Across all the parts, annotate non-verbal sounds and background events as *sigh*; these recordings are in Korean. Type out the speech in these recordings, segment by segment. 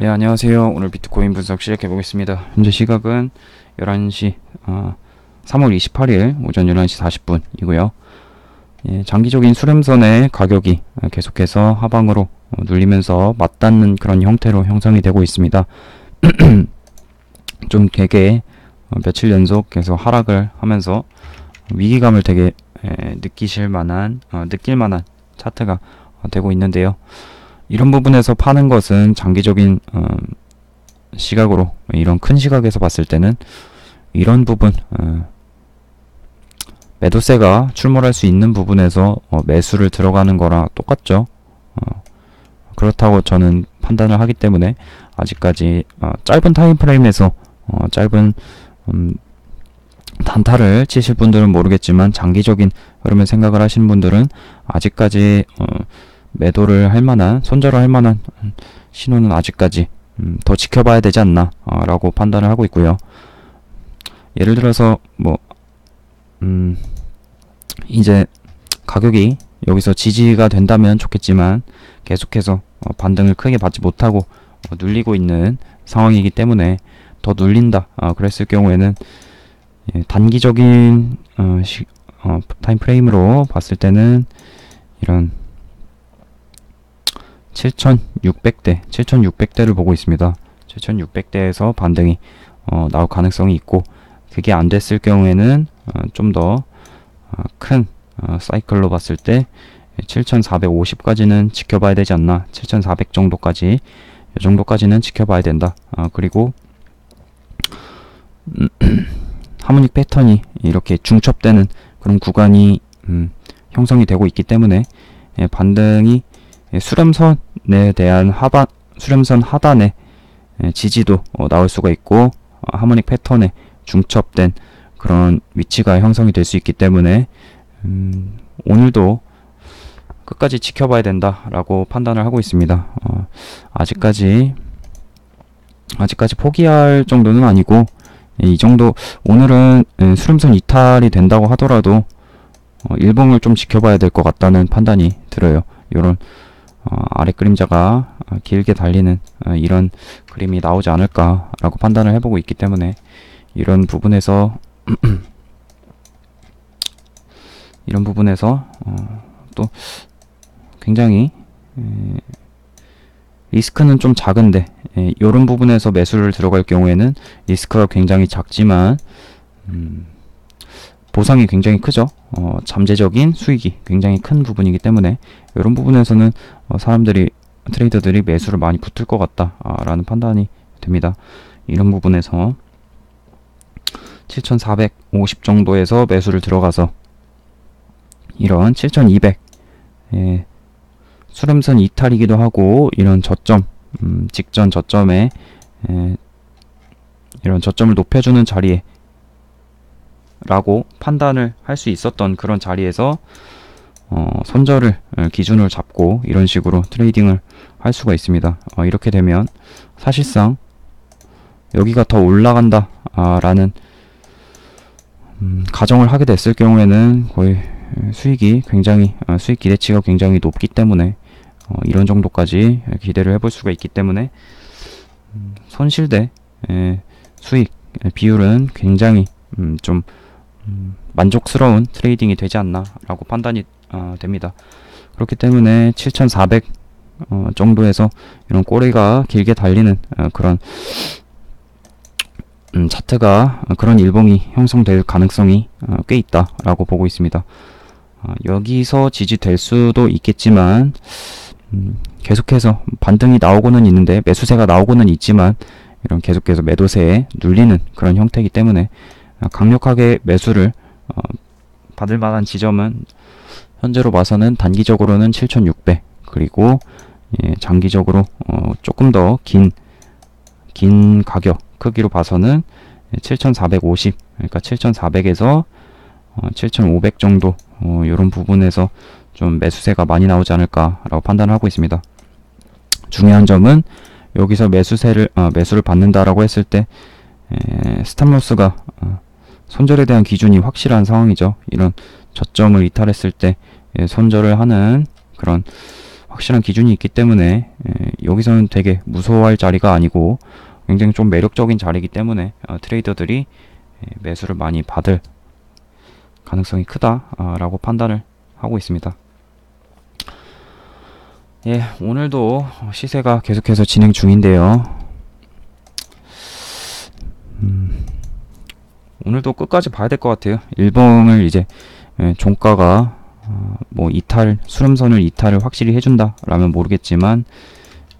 네, 안녕하세요. 오늘 비트코인 분석 시작해 보겠습니다. 현재 시각은 11시, 어, 3월 28일 오전 11시 40분이고요. 예, 장기적인 수렴선의 가격이 계속해서 하방으로 어, 눌리면서 맞닿는 그런 형태로 형성이 되고 있습니다. *clears throat* 좀 되게 어, 며칠 연속 계속 하락을 하면서 위기감을 되게 에, 느끼실 만한, 어, 느낄 만한 차트가 어, 되고 있는데요. 이런 부분에서 파는 것은 장기적인 어, 시각으로 이런 큰 시각에서 봤을 때는 이런 부분 어, 매도세가 출몰할 수 있는 부분에서 어, 매수를 들어가는 거랑 똑같죠. 어, 그렇다고 저는 판단을 하기 때문에 아직까지 어, 짧은 타임프레임에서 어, 짧은 음, 단타를 치실 분들은 모르겠지만 장기적인 흐름을 생각을 하신 분들은 아직까지 어, 매도를 할 만한 손절을 할 만한 신호는 아직까지 음, 더 지켜봐야 되지 않나 어, 라고 판단을 하고 있고요. 예를 들어서 뭐 음, 이제 가격이 여기서 지지가 된다면 좋겠지만 계속해서 어, 반등을 크게 받지 못하고 어, 눌리고 있는 상황이기 때문에 더 눌린다 어, 그랬을 경우에는 예, 단기적인 타임 프레임으로 봤을 때는 이런 7600대, 7600대를 보고 있습니다. 7600대에서 반등이 어, 나올 가능성이 있고 그게 안 됐을 경우에는 어, 좀더 어, 큰 어, 사이클로 봤을 때 7450까지는 지켜봐야 되지 않나 7400 정도까지 이 정도까지는 지켜봐야 된다 어, 그리고 *clears throat* 하모닉 패턴이 이렇게 중첩되는 그런 구간이 음, 형성이 되고 있기 때문에 예, 반등이 예, 수렴선에 대한 하반 수렴선 하단에 예, 지지도 어, 나올 수가 있고 어, 하모닉 패턴에 중첩된 그런 위치가 형성이 될 수 있기 때문에 음, 오늘도 끝까지 지켜봐야 된다라고 판단을 하고 있습니다. 어, 아직까지 아직까지 포기할 정도는 아니고 이 정도 오늘은 예, 수렴선 이탈이 된다고 하더라도 어, 일봉을 좀 지켜봐야 될 것 같다는 판단이 들어요. 이런 어, 아래 그림자가 어, 길게 달리는 어, 이런 그림이 나오지 않을까라고 판단을 해보고 있기 때문에 이런 부분에서 *clears throat* 이런 부분에서 어, 또 굉장히 에, 리스크는 좀 작은데 예, 이런 부분에서 매수를 들어갈 경우에는 리스크가 굉장히 작지만 음, 보상이 굉장히 크죠. 어, 잠재적인 수익이 굉장히 큰 부분이기 때문에 이런 부분에서는 어, 사람들이 트레이더들이 매수를 많이 붙을 것 같다라는 판단이 됩니다. 이런 부분에서 7,450 정도에서 매수를 들어가서 이런 7,200 예, 수렴선 이탈이기도 하고 이런 저점 음, 직전 저점에 예, 이런 저점을 높여주는 자리에 라고 판단을 할 수 있었던 그런 자리에서 어, 손절을 어, 기준을 잡고 이런 식으로 트레이딩을 할 수가 있습니다. 어, 이렇게 되면 사실상 여기가 더 올라간다 아, 라는 음, 가정을 하게 됐을 경우에는 거의 수익이 굉장히 어, 수익 기대치가 굉장히 높기 때문에 어, 이런 정도까지 기대를 해볼 수가 있기 때문에 음, 손실대 에, 수익 비율은 굉장히 음, 좀 음, 만족스러운 트레이딩이 되지 않나 라고 판단이 어, 됩니다. 그렇기 때문에 7,400 어, 정도에서 이런 꼬리가 길게 달리는 어, 그런 음, 차트가 그런 일봉이 형성될 가능성이 어, 꽤 있다 라고 보고 있습니다. 어, 여기서 지지될 수도 있겠지만 음, 계속해서 반등이 나오고는 있는데 매수세가 나오고는 있지만 이런 계속해서 매도세에 눌리는 그런 형태이기 때문에 어, 강력하게 매수를 어, 받을 만한 지점은 현재로 봐서는 단기적으로는 7,600 그리고 예, 장기적으로 어, 조금 더 긴 긴 가격 크기로 봐서는 7,450 그러니까 7,400에서 어, 7,500 정도 어, 이런 부분에서 좀 매수세가 많이 나오지 않을까라고 판단을 하고 있습니다. 중요한 점은 여기서 매수세를 어, 매수를 받는다라고 했을 때 에, 스탑로스가 어, 손절에 대한 기준이 확실한 상황이죠. 이런 저점을 이탈했을 때 예, 손절을 하는 그런 확실한 기준이 있기 때문에 예, 여기서는 되게 무서워할 자리가 아니고 굉장히 좀 매력적인 자리이기 때문에 어, 트레이더들이 예, 매수를 많이 받을 가능성이 크다라고 판단을 하고 있습니다. 예, 오늘도 시세가 계속해서 진행 중인데요. 음, 오늘도 끝까지 봐야 될 것 같아요. 일봉을 이제 예, 종가가 어, 뭐 이탈 수렴선을 이탈을 확실히 해준다라면 모르겠지만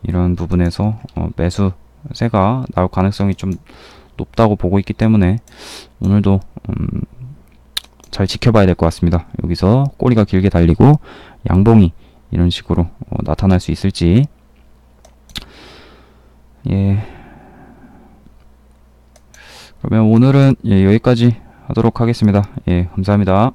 이런 부분에서 어, 매수세가 나올 가능성이 좀 높다고 보고 있기 때문에 오늘도 음, 잘 지켜봐야 될 것 같습니다. 여기서 꼬리가 길게 달리고 양봉이 이런 식으로 어, 나타날 수 있을지 예 그러면 오늘은 예, 여기까지 하도록 하겠습니다. 예 감사합니다.